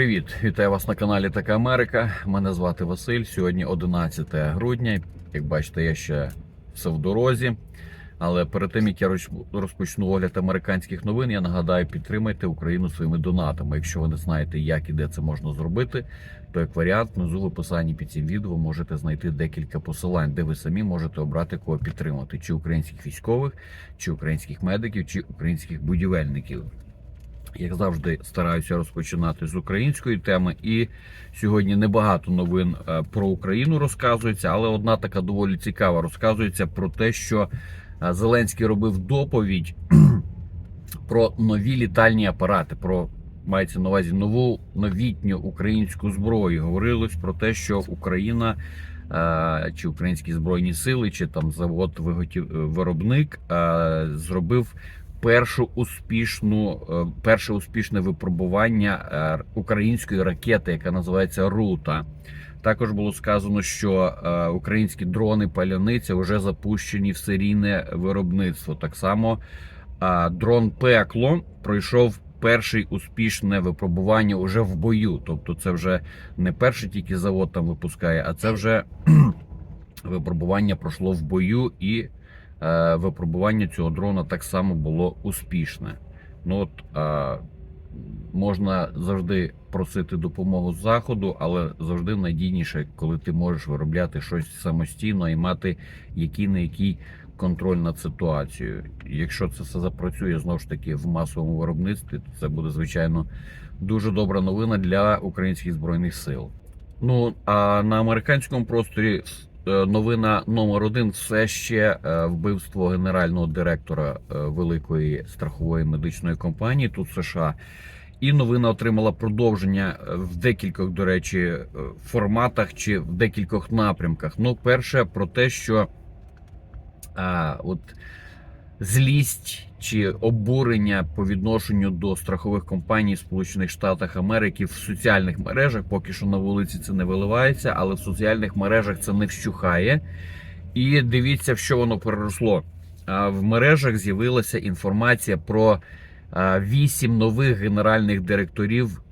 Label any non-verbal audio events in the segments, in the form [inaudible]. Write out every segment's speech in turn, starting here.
Привіт, вітаю вас на каналі Така Америка. Мене звати Василь. Сьогодні 11 грудня. Як бачите, я ще все в дорозі. Але перед тим як я розпочну огляд американських новин, я нагадаю, підтримайте Україну своїми донатами. Якщо ви не знаєте, як і де це можна зробити, то як варіант внизу в описанні під цим відео можете знайти декілька посилань, де ви самі можете обрати кого підтримати: чи українських військових, чи українських медиків, чи українських будівельників. Як завжди, стараюся розпочинати з української теми. І сьогодні небагато новин е, про Україну розказується, але одна така доволі цікава розказується про те, що е, Зеленський робив доповідь [clears throat] про нові літальні апарати. Про мається на увазі нову новітню українську зброю. Говорилось про те, що Україна. е, Чи українські збройні сили, чи там завод виготів виробник зробив першу успішну, е, перше успішне випробування е, української ракети, яка називається Рута. Також було сказано, що е, українські дрони паляниця вже запущені в серійне виробництво. Так само дрон Пекло пройшов перший успішне випробування уже в бою. Тобто, це вже не перший тільки завод там випускає, а це вже [clears throat] випробування пройшло в бою і випробування цього дрона так само було успішне. Ну от е, можна завжди просити допомогу з заходу, але завжди надійніше, коли ти можеш виробляти щось самостійно і мати який не який контроль над ситуацією. Якщо це все запрацює знову ж таки в масовому виробництві, то це буде звичайно дуже добра новина для українських збройних сил. Ну а на американському просторі е, новина номер один все ще е, вбивство генерального директора е, великої страхової медичної компанії тут США. І новина отримала продовження е, в декількох, до речі, е, форматах чи в декількох напрямках. Ну, перше про те, що а, от злість чи обурення по відношенню до страхових компаній Сполучених Штатах Америки в соціальних мережах, поки що на вулиці це не виливається, але в соціальних мережах це не вщухає. І дивіться, в що воно переросло. В мережах з'явилася інформація про вісім нових генеральних директорів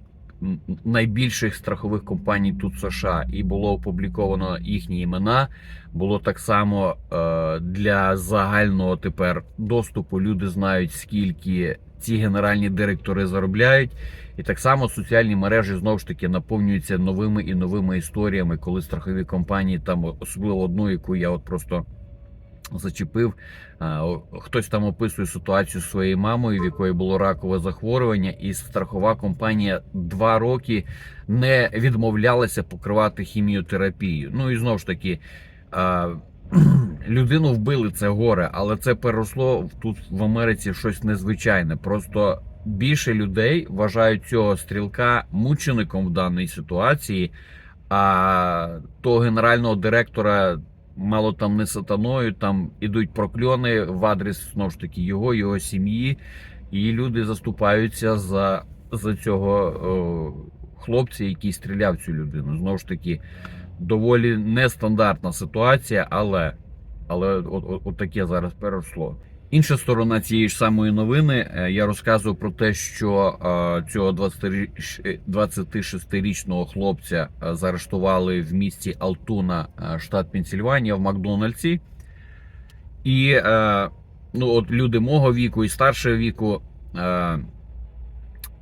найбільших страхових компаній тут США, і було опубліковано їхні імена. Було так само е, для загального тепер доступу. Люди знають, скільки ці генеральні директори заробляють. І так само соціальні мережі знову ж таки наповнюються новими і новими історіями, коли страхові компанії, там особливо одну, яку я от просто зачепив. Хтось там описує ситуацію з своєю мамою, в якої було ракове захворювання, і страхова компанія два роки не відмовлялася покривати хіміотерапію. Ну і знову ж таки. [clears throat] Людину вбили це горе, але це переросло тут в Америці щось незвичайне. Просто більше людей вважають цього стрілка мучеником в даній ситуації, а того генерального директора мало там не сатаною, там ідуть прокльони в адрес знову ж таки його, його сім'ї, і люди заступаються за, за цього о, хлопця, який стріляв цю людину. Знову ж таки, доволі нестандартна ситуація, але, але от, от, от таке зараз переросло. Інша сторона цієї ж самої новини е, я розказував про те, що е, цього 20 е, 26-річного хлопця заарештували в місті Алтуна, штат Пенсільванія, в Макдональдсі. І ну, от люди мого віку і старшого віку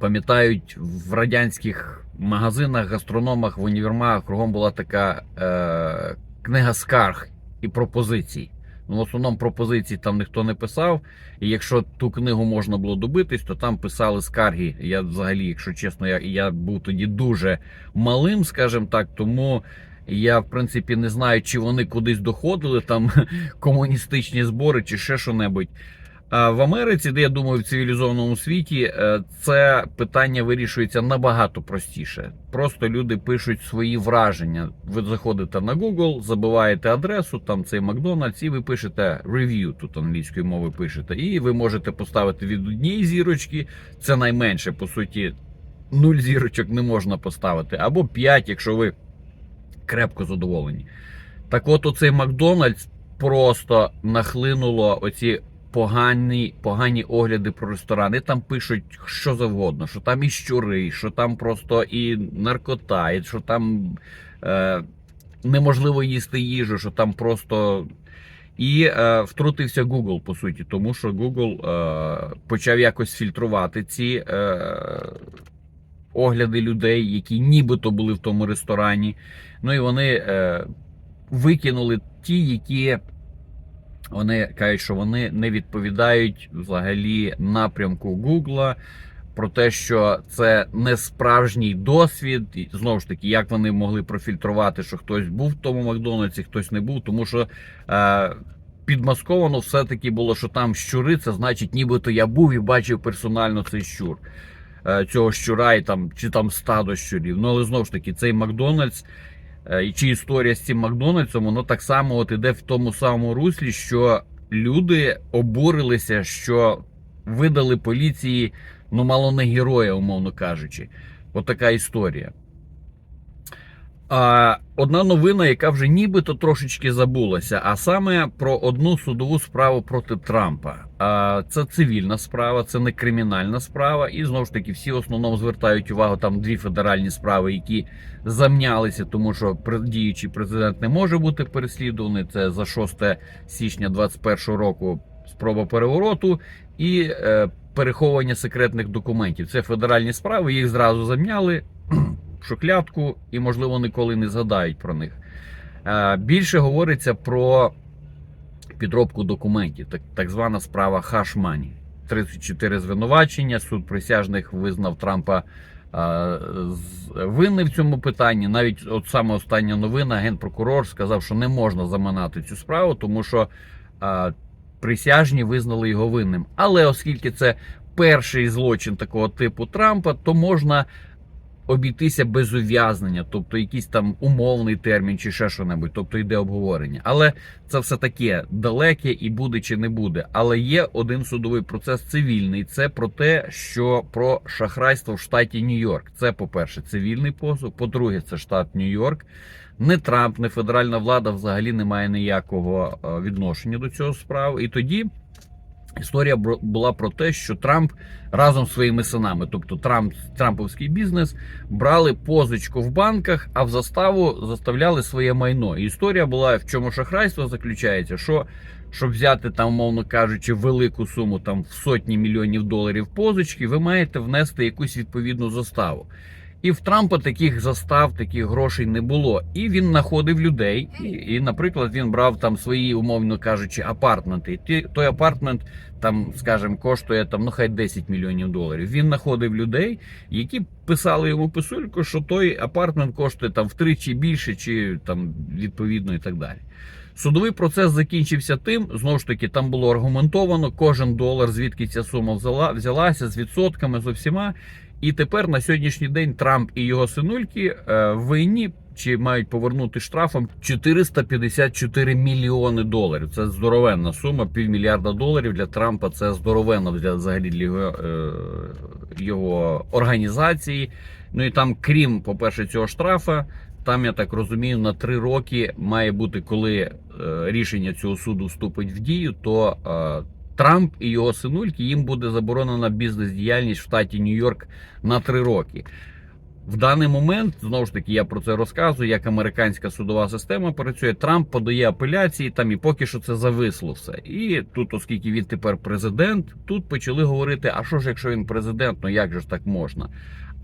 пам'ятають в радянських магазинах, гастрономах, в універмагах кругом була така книга скарг і пропозицій. Ну, в основному пропозицій там ніхто не писав. І якщо ту книгу можна було добитись, то там писали скарги. Я взагалі, якщо чесно, я, я був тоді дуже малим, скажімо так, тому я в принципі не знаю, чи вони кудись доходили, там [laughs] комуністичні збори, чи ще що-небудь. А в Америці, де я думаю, в цивілізованому світі, е, це питання вирішується набагато простіше. Просто люди пишуть свої враження. Ви заходите на Google, забиваєте адресу, там цей Макдональдс, і ви пишете review, тут англійською мовою пишете. І ви можете поставити від однієї зірочки, це найменше, по суті, нуль зірочок не можна поставити, або 5, якщо ви крепко задоволені. Так от оцей Макдональдс просто нахлинуло оці погані, погані огляди про ресторани. Там пишуть що завгодно, що там і щури, що там просто і наркота, і що там е, неможливо їсти їжу, що там просто. І е, втрутився Google, по суті, тому що Google е, почав якось фільтрувати ці е, огляди людей, які нібито були в тому ресторані. Ну і вони е, викинули ті, які вони кажуть, що вони не відповідають взагалі напрямку Гугла. Про те, що це не справжній досвід, і знову ж таки, як вони могли профільтрувати, що хтось був в тому Макдональдсі, хтось не був, тому що е, підмасковано все-таки було, що там щури, це значить, нібито я був і бачив персонально цей щур, е, цього щура і там, чи там стадо щурів. Ну але знову ж таки, цей Макдональдс і чи історія з цим Макдональдсом, воно так само от іде в тому самому руслі, що люди обурилися, що видали поліції, ну мало не героя, умовно кажучи. Отака історія. А, одна новина, яка вже нібито трошечки забулася, а саме про одну судову справу проти Трампа. А, це цивільна справа, це не кримінальна справа. І знову ж таки, всі в основному звертають увагу там дві федеральні справи, які замнялися, тому що діючий президент не може бути переслідуваний. Це за 6 січня 2021 року спроба перевороту і е, переховування секретних документів. Це федеральні справи, їх зразу замняли шухлядку і, можливо, ніколи не згадають про них. Е, Більше говориться про підробку документів, так, так звана справа Хашмані. 34 звинувачення. Суд присяжних визнав Трампа е, з- винним в цьому питанні. Навіть от саме остання новина, генпрокурор сказав, що не можна заманати цю справу, тому що е, присяжні визнали його винним. Але оскільки це перший злочин такого типу Трампа, то можна обійтися без ув'язнення, тобто якийсь там умовний термін чи ще що-небудь, тобто йде обговорення. Але це все таке далеке і буде чи не буде. Але є один судовий процес цивільний. Це про те, що про шахрайство в штаті Нью-Йорк. Це, по-перше, цивільний позов. По-друге, це штат Нью-Йорк. Не Трамп, не федеральна влада взагалі не має ніякого е, відношення до цього справи. І тоді історія була про те, що Трамп разом з своїми синами, тобто Трамп, Трамповський бізнес, брали позичку в банках, а в заставу заставляли своє майно. І історія була в чому шахрайство заключається, що щоб взяти там, умовно кажучи, велику суму там в сотні мільйонів доларів позички, ви маєте внести якусь відповідну заставу. І в Трампа таких застав, таких грошей не було. І він знаходив людей. І, і, наприклад, він брав там свої, умовно кажучи, апартменти. Ті- той апартмент там, скажімо, коштує там, ну хай 10 мільйонів доларів. Він знаходив людей, які писали йому писульку, що той апартмент коштує там втричі більше, чи там відповідно і так далі. Судовий процес закінчився тим, знову ж таки, там було аргументовано кожен долар, звідки ця сума взяла, взялася з відсотками з усіма. І тепер на сьогоднішній день Трамп і його синульки е, винні чи мають повернути штрафом 454 мільйони доларів. Це здоровенна сума, півмільярда доларів для Трампа. Це здоровенно для взагалі для його, е, його організації. Ну і там, крім, по-перше, цього штрафа, там, я так розумію, на три роки має бути, коли е, рішення цього суду вступить в дію, то е, Трамп і його синульки їм буде заборонена бізнес-діяльність в штаті Нью-Йорк на три роки. В даний момент, знову ж таки, я про це розказую, як американська судова система працює. Трамп подає апеляції, там і поки що це зависло все. І тут, оскільки він тепер президент, тут почали говорити: а що ж, якщо він президент, ну як же ж так можна?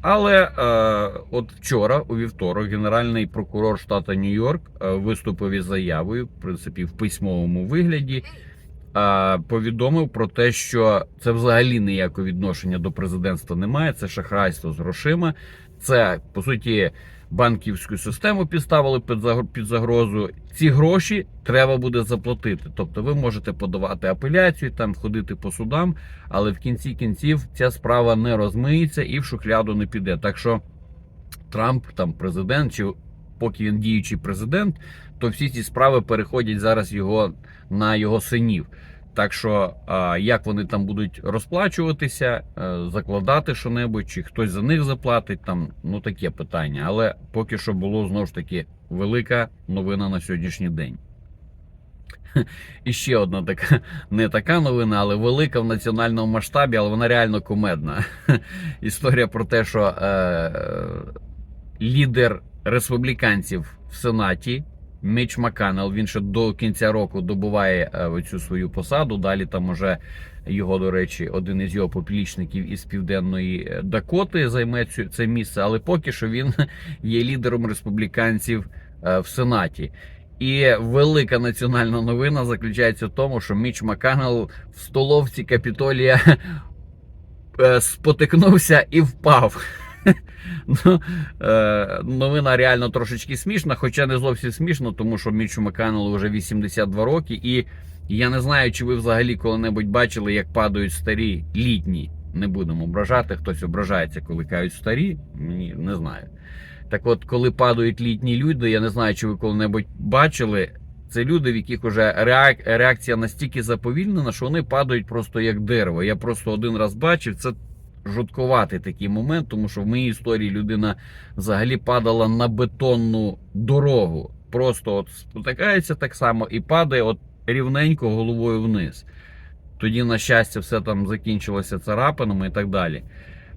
Але е, от вчора, у вівторок, генеральний прокурор штату Нью-Йорк е, виступив із заявою, в принципі, в письмовому вигляді. Е, Повідомив про те, що це взагалі ніякого відношення до президентства немає. Це шахрайство з грошима. Це по суті банківську систему підставили під загр- під загрозу. Ці гроші треба буде заплатити. Тобто, ви можете подавати апеляцію, там ходити по судам, але в кінці кінців ця справа не розмиється і в шухляду не піде. Так що Трамп, там президент, чи поки він діючий президент, то всі ці справи переходять зараз його на його синів. Так що, як вони там будуть розплачуватися, е, закладати що-небудь, чи хтось за них заплатить, там ну таке питання. Але поки що було знову ж таки велика новина на сьогоднішній день. [laughs] І ще одна така, не така новина, але велика в національному масштабі, але вона реально кумедна. [laughs] Історія про те, що е, лідер республіканців в Сенаті Міч Маканел, він ще до кінця року добуває е, оцю свою посаду. Далі там уже його, до речі, один із його поплічників із південної е, Дакоти займе цю, це місце, але поки що він [laughs] є лідером республіканців е, в Сенаті. І велика національна новина заключається в тому, що Міч Маканел в столовці Капітолія [laughs] спотикнувся і впав. [laughs] Ну, е, новина реально трошечки смішна, хоча не зовсім смішно, тому що Мічу Маканелу вже 82 роки, і я не знаю, чи ви взагалі коли-небудь бачили, як падають старі літні. Не будемо ображати, хтось ображається, коли кажуть старі. Ні, не знаю. Так от, коли падають літні люди, я не знаю, чи ви коли-небудь бачили. Це люди, в яких реак... реакція настільки заповільнена, що вони падають просто як дерево. Я просто один раз бачив, це жуткуватий такий момент, тому що в моїй історії людина взагалі падала на бетонну дорогу. Просто от спотикається так само і падає от рівненько головою вниз. Тоді, на щастя, все там закінчилося царапинами і так далі.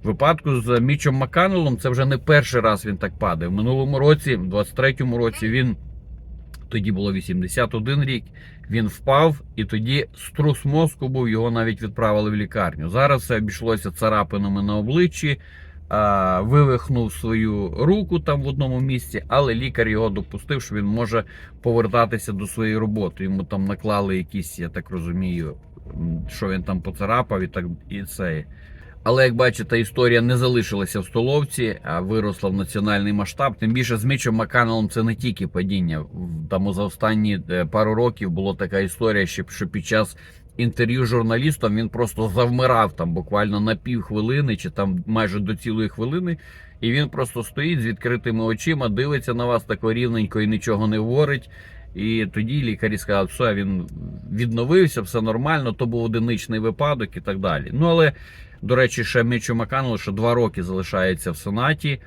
В випадку з Мічом Маканелом це вже не перший раз він так падає. В минулому році, в 23-му році, він тоді було 81 рік. Він впав, і тоді струс мозку був, його навіть відправили в лікарню. Зараз все обійшлося царапинами на обличчі, вивихнув свою руку там в одному місці, але лікар його допустив, що він може повертатися до своєї роботи. Йому там наклали якісь, я так розумію, що він там поцарапав і так і це. Але як бачите, історія не залишилася в столовці, а виросла в національний масштаб. Тим більше з Мічем Маканелом це не тільки падіння. Там за останні е, пару років була така історія, що що під час інтерв'ю журналістом він просто завмирав там буквально на пів хвилини чи там майже до цілої хвилини. І він просто стоїть з відкритими очима, дивиться на вас тако рівненько і нічого не говорить. І тоді лікарі сказали, все, він відновився, все нормально, то був одиничний випадок і так далі. Ну але. До речі, ще Мічу Маканелу, що два роки залишається в Сенаті.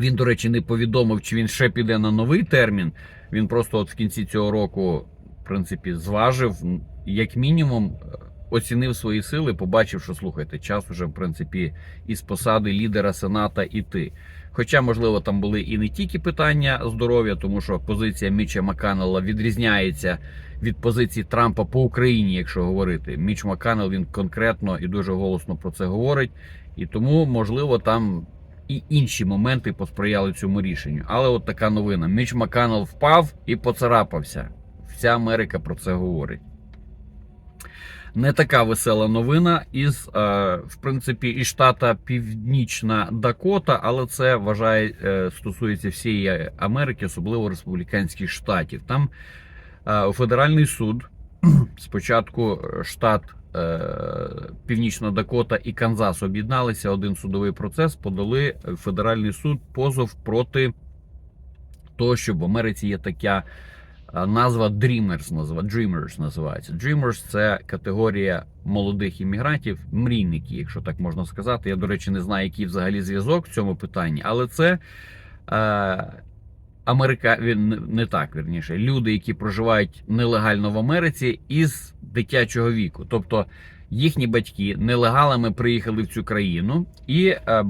Він, до речі, не повідомив, чи він ще піде на новий термін. Він просто от в кінці цього року, в принципі, зважив, як мінімум, оцінив свої сили, побачив, що слухайте, час уже, в принципі, із посади лідера Сената іти. Хоча, можливо, там були і не тільки питання здоров'я, тому що позиція Міча Маканела відрізняється від позиції Трампа по Україні, якщо говорити. Міч Маканел він конкретно і дуже голосно про це говорить, і тому, можливо, там і інші моменти посприяли цьому рішенню. Але от така новина: Міч Маканел впав і поцарапався. Вся Америка про це говорить. Не така весела новина із, е, в принципі, із штата Північна Дакота, але це вважає е, стосується всієї Америки, особливо республіканських штатів. Там е, федеральний суд [clears throat] спочатку штат Північна Дакота і Канзас об'єдналися. Один судовий процес подали федеральний суд позов проти того, що в Америці є така назва Dreamers, назва Dreamers називається. Dreamers – це категорія молодих іммігрантів, мрійники, якщо так можна сказати. Я, до речі, не знаю, який взагалі зв'язок в цьому питанні, але це. Е, Америка не- так вірніше. Люди, які проживають нелегально в Америці із дитячого віку. Тобто їхні батьки нелегалами приїхали в цю країну, і е,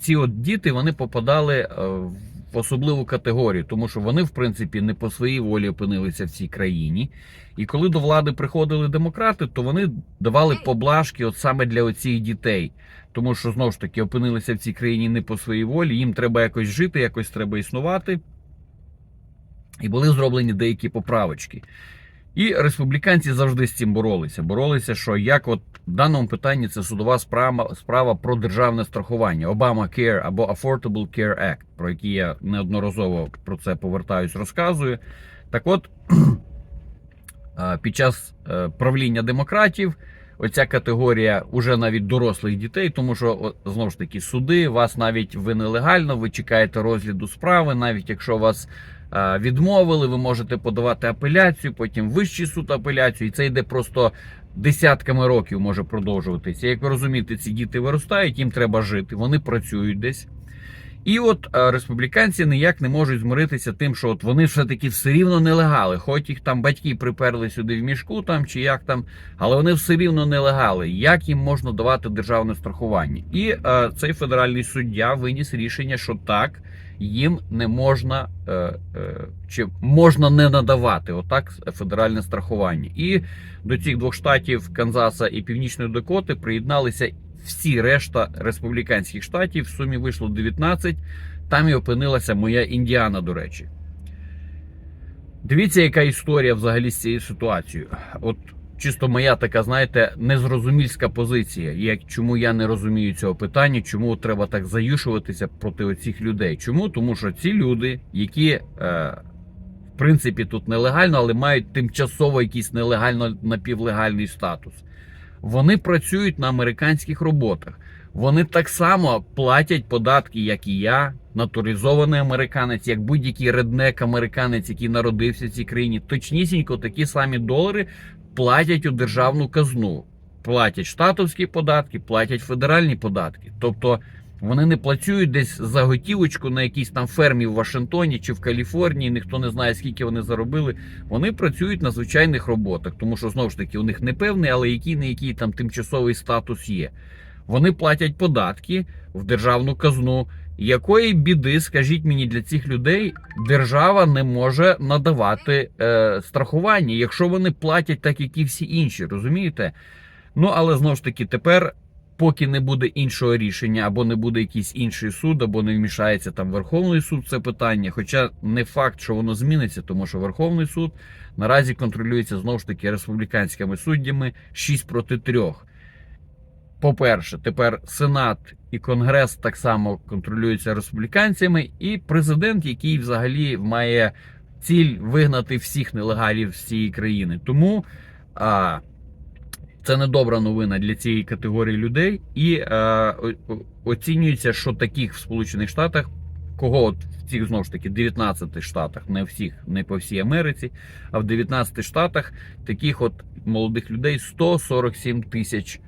ці от діти вони попадали е, в особливу категорію, тому що вони, в принципі, не по своїй волі опинилися в цій країні. І коли до влади приходили демократи, то вони давали поблажки от саме для оцих дітей. Тому що знову ж таки опинилися в цій країні не по своїй волі, їм треба якось жити, якось треба існувати. І були зроблені деякі поправочки. І республіканці завжди з цим боролися. Боролися, що як от в даному питанні це судова справа, справа про державне страхування Obamacare або Affordable Care Act, про який я неодноразово про це повертаюсь, розказую. Так от, [clears throat] під час е, правління демократів оця категорія уже навіть дорослих дітей, тому що знову ж таки суди вас навіть ви нелегально, ви чекаєте розгляду справи, навіть якщо вас е, відмовили, ви можете подавати апеляцію, потім вищий суд апеляцію, і це йде просто десятками років може продовжуватися. Як ви розумієте, ці діти виростають, їм треба жити, вони працюють десь. І от е, республіканці ніяк не можуть змиритися тим, що от вони все-таки все рівно нелегали, хоч їх там батьки приперли сюди в мішку, там чи як там, але вони все рівно нелегали. Як їм можна давати державне страхування? І е, цей федеральний суддя виніс рішення, що так їм не можна е, е, чи можна не надавати отак федеральне страхування. І до цих двох штатів Канзаса і Північної Дакоти приєдналися всі решта республіканських штатів. В сумі вийшло 19. Там і опинилася моя Індіана, до речі. Дивіться, яка історія взагалі з цією ситуацією. От чисто моя така, знаєте, незрозумільська позиція. Як чому я не розумію цього питання, чому треба так заюшуватися проти оцих людей? Чому? Тому що ці люди, які е, в принципі тут нелегально, але мають тимчасово якийсь нелегально напівлегальний статус. Вони працюють на американських роботах. Вони так само платять податки, як і я, натуризований американець, як будь-який реднек американець, який народився в цій країні. Точнісінько такі самі долари платять у державну казну. Платять штатовські податки, платять федеральні податки. Тобто вони не працюють десь за готівочку на якійсь там фермі в Вашингтоні чи в Каліфорнії. Ніхто не знає, скільки вони заробили. Вони працюють на звичайних роботах, тому що знову ж таки у них не певний, але який не який там тимчасовий статус є. Вони платять податки в державну казну. Якої біди, скажіть мені, для цих людей держава не може надавати е, страхування, якщо вони платять так, як і всі інші, розумієте? Ну але знову ж таки, тепер, поки не буде іншого рішення, або не буде якийсь інший суд, або не вмішається там Верховний суд, це питання. Хоча не факт, що воно зміниться, тому що Верховний суд наразі контролюється знову ж таки республіканськими суддями 6 проти 3. По-перше, тепер Сенат і Конгрес так само контролюються республіканцями, і президент, який взагалі має ціль вигнати всіх нелегалів з цієї країни. Тому а, це не добра новина для цієї категорії людей. І а, оцінюється, що таких в Сполучених Штатах, кого от в цих знову ж таки 19 штатах, не всіх, не по всій Америці, а в 19 штатах таких от молодих людей 147 тисяч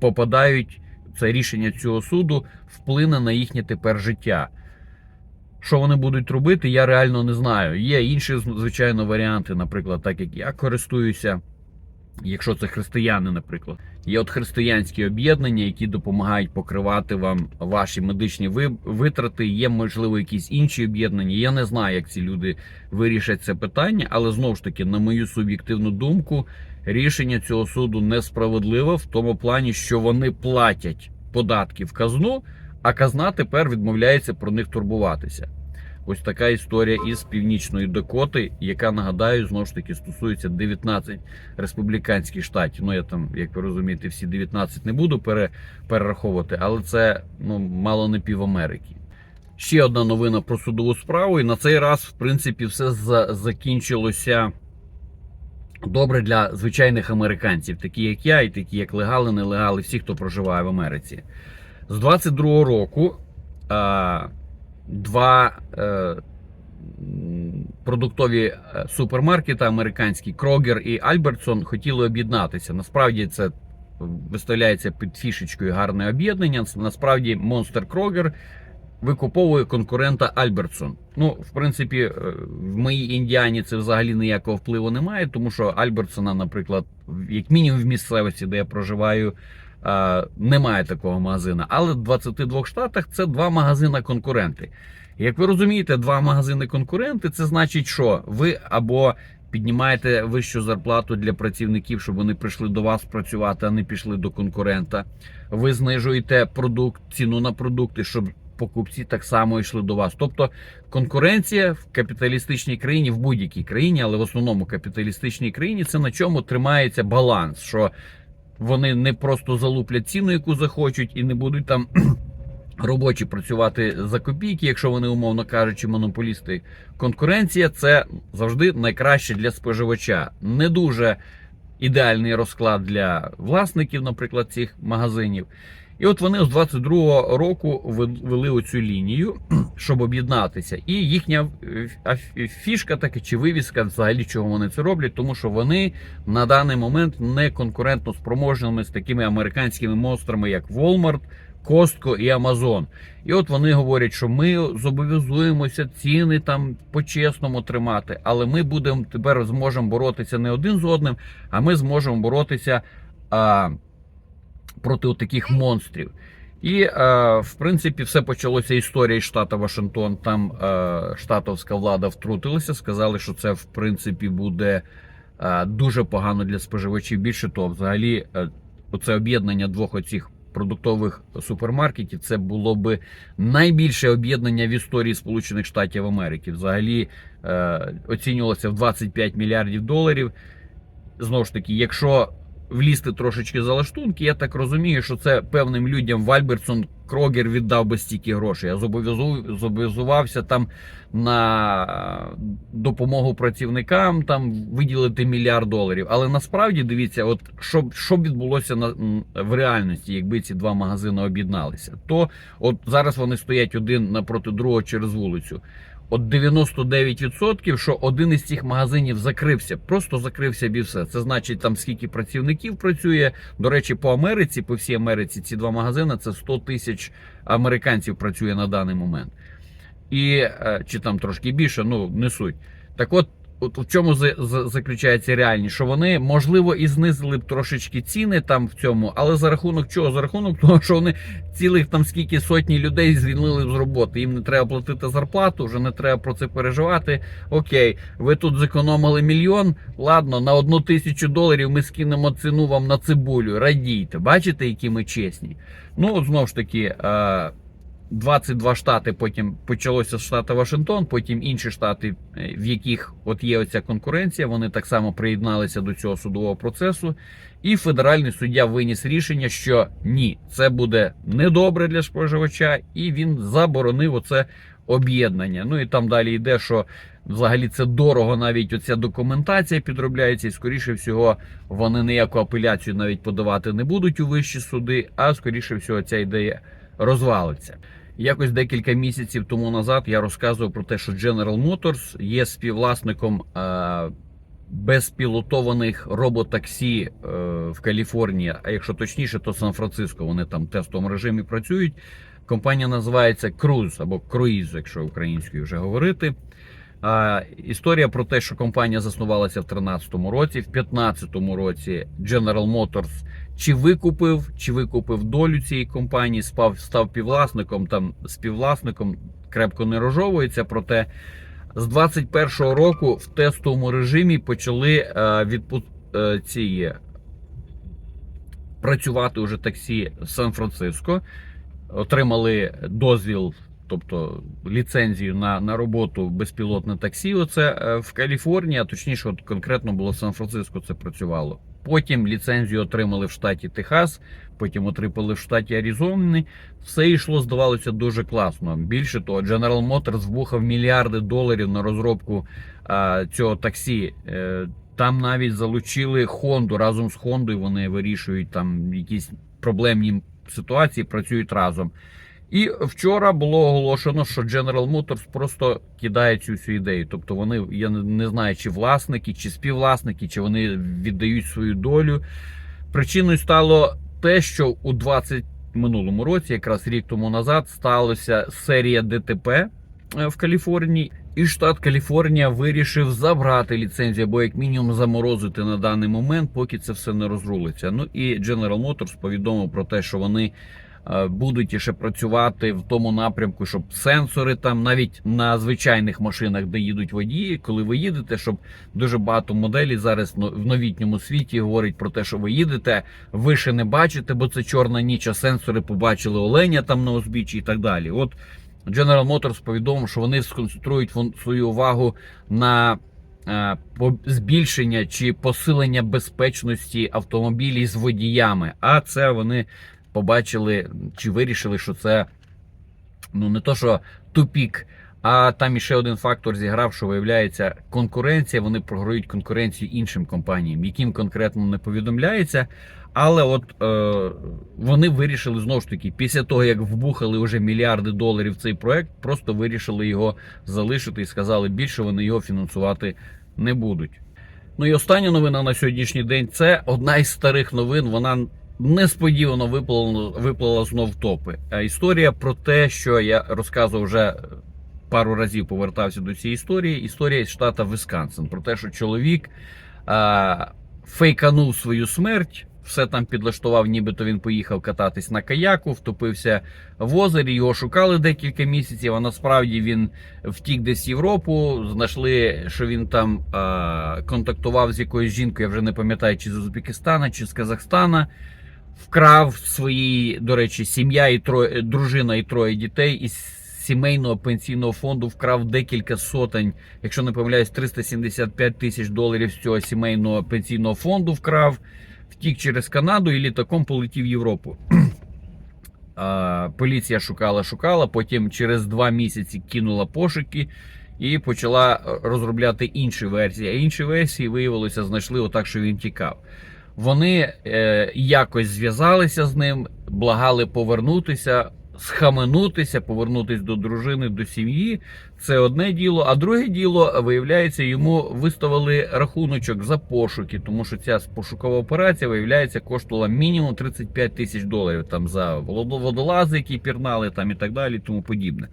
попадають. Це рішення цього суду вплине на їхнє тепер життя. Що вони будуть робити, я реально не знаю. Є інші, звичайно, варіанти, наприклад, так як я користуюся, якщо це християни, наприклад. Є от християнські об'єднання, які допомагають покривати вам ваші медичні витрати. Є, можливо, якісь інші об'єднання. Я не знаю, як ці люди вирішать це питання, але знову ж таки, на мою суб'єктивну думку, рішення цього суду несправедливе в тому плані, що вони платять податки в казну, а казна тепер відмовляється про них турбуватися. Ось така історія із північної Дакоти, яка нагадаю, знову ж таки стосується 19 республіканських штатів. Ну я там, як ви розумієте, всі 19 не буду пере, перераховувати, але це ну мало не пів Америки. Ще одна новина про судову справу, і на цей раз, в принципі, все за- закінчилося добре для звичайних американців, такі як я, і такі як легали, нелегали, всі, хто проживає в Америці. З 22-го року а, два е, м, продуктові е, супермаркети американські Крогер і Альбертсон хотіли об'єднатися. Насправді це виставляється під фішечкою гарне об'єднання. Насправді Монстер Крогер викуповує конкурента Альбертсон. Ну, в принципі, е, в моїй індіані це взагалі ніякого впливу немає, тому що Альбертсона, наприклад, як мінімум в місцевості, де я проживаю, е, немає такого магазина. Але в 22 штатах це два магазини конкуренти. Як ви розумієте, два магазини конкуренти це значить, що ви або піднімаєте вищу зарплату для працівників, щоб вони прийшли до вас працювати, а не пішли до конкурента. Ви знижуєте продукт, ціну на продукти, щоб покупці так само йшли до вас. Тобто конкуренція в капіталістичній країні, в будь-якій країні, але в основному капіталістичній країні, це на чому тримається баланс. що вони не просто залуплять ціну, яку захочуть, і не будуть там [clears throat] робочі працювати за копійки, якщо вони, умовно кажучи, монополісти. Конкуренція це завжди найкраще для споживача. Не дуже ідеальний розклад для власників, наприклад, цих магазинів. І от вони з 22-го року вели оцю лінію, [clears throat] щоб об'єднатися. І їхня е, фішка така чи вивіска, взагалі чого вони це роблять, тому що вони на даний момент не конкурентно спроможними з такими американськими монстрами, як Walmart, Костко і Амазон. І от вони говорять, що ми зобов'язуємося ціни там по-чесному тримати, але ми будемо тепер зможемо боротися не один з одним, а ми зможемо боротися а, проти таких монстрів. І, е, в принципі, все почалося історія штату Вашингтон. Там е, штатовська влада втрутилася, сказали, що це в принципі буде е, дуже погано для споживачів. Більше того, взагалі, е, оце об'єднання двох оцих продуктових супермаркетів це було би найбільше об'єднання в історії Сполучених Штатів Америки. Взагалі е, оцінювалося в 25 мільярдів доларів. Знову ж таки, якщо влізти трошечки за лаштунки, я так розумію, що це певним людям в Альбертсон Крогер віддав би стільки грошей. Я зобов'язу- зобов'язувався там на допомогу працівникам там виділити мільярд доларів. Але насправді дивіться, от що, що відбулося на в реальності, якби ці два магазини об'єдналися, то от зараз вони стоять один напроти другого через вулицю. От 99%, що один із цих магазинів закрився, просто закрився б і все. Це значить, там скільки працівників працює. До речі, по Америці, по всій Америці, ці два магазини це 100 тисяч американців працює на даний момент. І е, чи там трошки більше, ну не суть. Так от, от в чому за- за- заключається реальність, що вони можливо і знизили б трошечки ціни там в цьому, але за рахунок чого? За рахунок [laughs] того, що вони цілих там скільки сотні людей звільнили з роботи. Їм не треба платити зарплату, вже не треба про це переживати. Окей, ви тут зекономили мільйон. Ладно, на одну тисячу доларів ми скинемо ціну вам на цибулю. Радійте, бачите, які ми чесні. Ну, от знову ж таки. Е- 22 штати, потім почалося з штата Вашингтон, потім інші штати, е, в яких от є оця конкуренція, вони так само приєдналися до цього судового процесу. І федеральний суддя виніс рішення, що ні, це буде недобре для споживача, і він заборонив оце об'єднання. Ну і там далі йде, що взагалі це дорого, навіть оця документація підробляється, і скоріше всього вони ніяку апеляцію навіть подавати не будуть у вищі суди, а скоріше всього ця ідея розвалиться. Якось декілька місяців тому назад я розказував про те, що General Motors є співвласником е, безпілотованих роботаксі е, в Каліфорнії. А якщо точніше, то Сан-Франциско. Вони там в тестовому режимі працюють. Компанія називається Cruise або Cruise, якщо українською вже говорити. Історія про те, що компанія заснувалася в 2013 році, в 2015 році General Motors чи викупив, чи викупив долю цієї компанії, став, став піввласником, там співвласником крепко не розжовується. Проте з 21-го року в тестовому режимі почали е, відпу... е, ці е, працювати уже таксі в Сан-Франциско, отримали дозвіл. Тобто ліцензію на, на роботу безпілотне таксі. Оце е, в Каліфорнії, а точніше, от конкретно було Сан-Франциско це працювало. Потім ліцензію отримали в штаті Техас, потім отримали в штаті Аризони. Все йшло, здавалося, дуже класно. Більше того, General Motors вбухав мільярди доларів на розробку а, цього таксі. Е, там навіть залучили Хонду разом з Хондою. Вони вирішують там якісь проблемні ситуації, працюють разом. І вчора було оголошено, що General Motors просто кидає цю всю ідею. Тобто вони, я не- знаю, чи власники, чи співвласники, чи вони віддають свою долю. Причиною стало те, що у 20 минулому році, якраз рік тому назад, сталося серія ДТП е, в Каліфорнії. І штат Каліфорнія вирішив забрати ліцензію або як мінімум заморозити на даний момент, поки це все не розрулиться. Ну і General Motors повідомив про те, що вони будуть іще працювати в тому напрямку, щоб сенсори там навіть на звичайних машинах, де їдуть водії, коли ви їдете, щоб дуже багато моделей зараз в новітньому світі говорить про те, що ви їдете, ви ще не бачите, бо це чорна ніч, а сенсори побачили оленя там на узбіччі і так далі. От General Motors повідомив, що вони сконцентрують свою увагу на е, збільшення чи посилення безпечності автомобілів з водіями. А це вони побачили чи вирішили, що це ну не то, що тупік. А там іще один фактор зіграв, що виявляється конкуренція. Вони програють конкуренцію іншим компаніям, яким конкретно не повідомляється. Але от е, вони вирішили знову ж таки, після того як вбухали вже мільярди доларів цей проект, просто вирішили його залишити і сказали, більше вони його фінансувати не будуть. Ну і остання новина на сьогоднішній день це одна із старих новин. Вона несподівано виплила, виплила знов топи. Е, Історія про те, що я розказував вже пару разів повертався до цієї історії. Історія з штата Висконсин. Про те, що чоловік а, фейканув свою смерть, все там підлаштував, нібито він поїхав кататись на каяку, втопився в озері, його шукали декілька місяців, а насправді він втік десь в Європу. Знайшли, що він там а, контактував з якоюсь жінкою, я вже не пам'ятаю, чи з Узбекистана, чи з Казахстана. Вкрав свої, до речі, сім'я і троє, дружина і троє дітей із сімейного пенсійного фонду вкрав декілька сотень, якщо не помиляюсь, 375 тисяч доларів з цього сімейного пенсійного фонду вкрав, втік через Канаду і літаком полетів в Європу. [clears throat] Поліція шукала, шукала, потім через два місяці кинула пошуки і почала розробляти інші версії. А інші версії виявилося, знайшли отак, що він тікав. Вони е, якось зв'язалися з ним, благали повернутися, схаменутися, повернутися до дружини, до сім'ї. Це одне діло. А друге діло, виявляється, йому виставили рахуночок за пошуки, тому що ця пошукова операція, виявляється, коштувала мінімум 35 тисяч доларів там за водо- водолази, які пірнали там і так далі, тому подібне.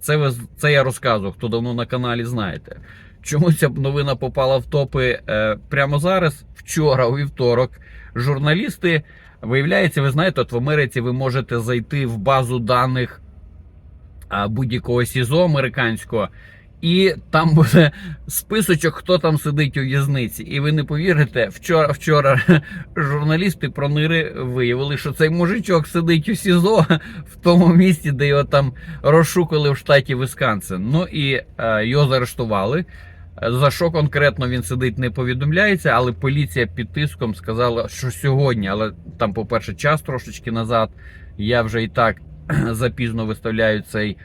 Це, ви, це я розказував, хто давно на каналі знаєте. Чому ця новина попала в топи е, прямо зараз? Вчора, у вівторок, журналісти, виявляється, ви знаєте, от в Америці ви можете зайти в базу даних будь-якого СІЗО американського, і там буде списочок, хто там сидить у в'язниці. І ви не повірите, вчора, вчора [laughs] журналісти пронири виявили, що цей мужичок сидить у СІЗО [laughs] в тому місці, де його там розшукали в штаті Висконсин. Ну і е, його заарештували. За що конкретно він сидить, не повідомляється, але поліція під тиском сказала, що сьогодні, але там, по-перше, час трошечки назад. Я вже і так [clears throat] запізно виставляю цей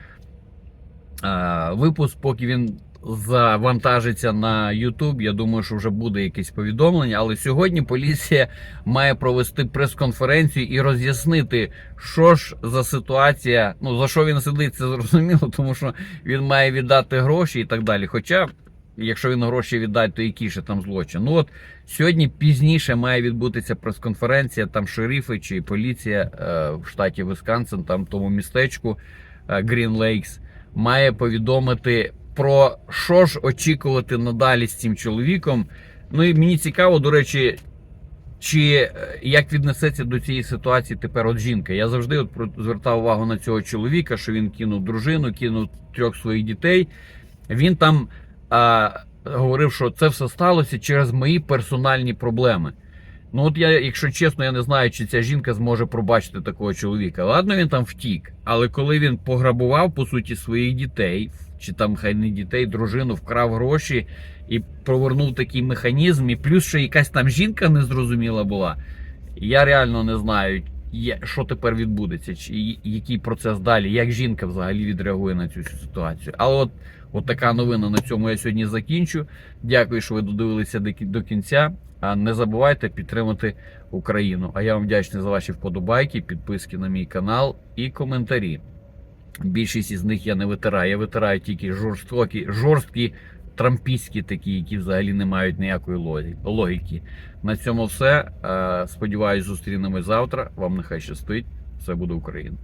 е, випуск, поки він завантажиться на YouTube. Я думаю, що вже буде якесь повідомлення. Але сьогодні поліція має провести прес-конференцію і роз'яснити, що ж за ситуація. Ну за що він сидить, це зрозуміло, [laughs] тому що він має віддати гроші і так далі. Хоча. Якщо він гроші віддасть, то який ще там злочин? Ну от сьогодні пізніше має відбутися прес-конференція. Там шерифи чи поліція е, в штаті Висконсин, там тому містечку е, Lakes, має повідомити про що ж очікувати надалі з цим чоловіком. Ну і мені цікаво, до речі, чи е, як віднесеться до цієї ситуації тепер от жінка. Я завжди от звертав увагу на цього чоловіка, що він кинув дружину, кинув трьох своїх дітей. Він там а, говорив, що це все сталося через мої персональні проблеми. Ну, от я, якщо чесно, я не знаю, чи ця жінка зможе пробачити такого чоловіка. Ладно, він там втік, але коли він пограбував по суті своїх дітей, чи там хай не дітей, дружину, вкрав гроші і провернув такий механізм, і плюс ще якась там жінка незрозуміла була. Я реально не знаю, що тепер відбудеться, чи який процес далі, як жінка взагалі відреагує на цю ситуацію. Але от, от така новина на цьому я сьогодні закінчу. Дякую, що ви додивилися до кінця. А не забувайте підтримати Україну. А я вам вдячний за ваші вподобайки, підписки на мій канал і коментарі. Більшість із них я не витираю. Я витираю тільки жорстокі, жорсткі трампістські такі, які взагалі не мають ніякої логіки. На цьому все. Е, Сподіваюсь, зустрінемось завтра. Вам нехай щастить. Все буде Україна.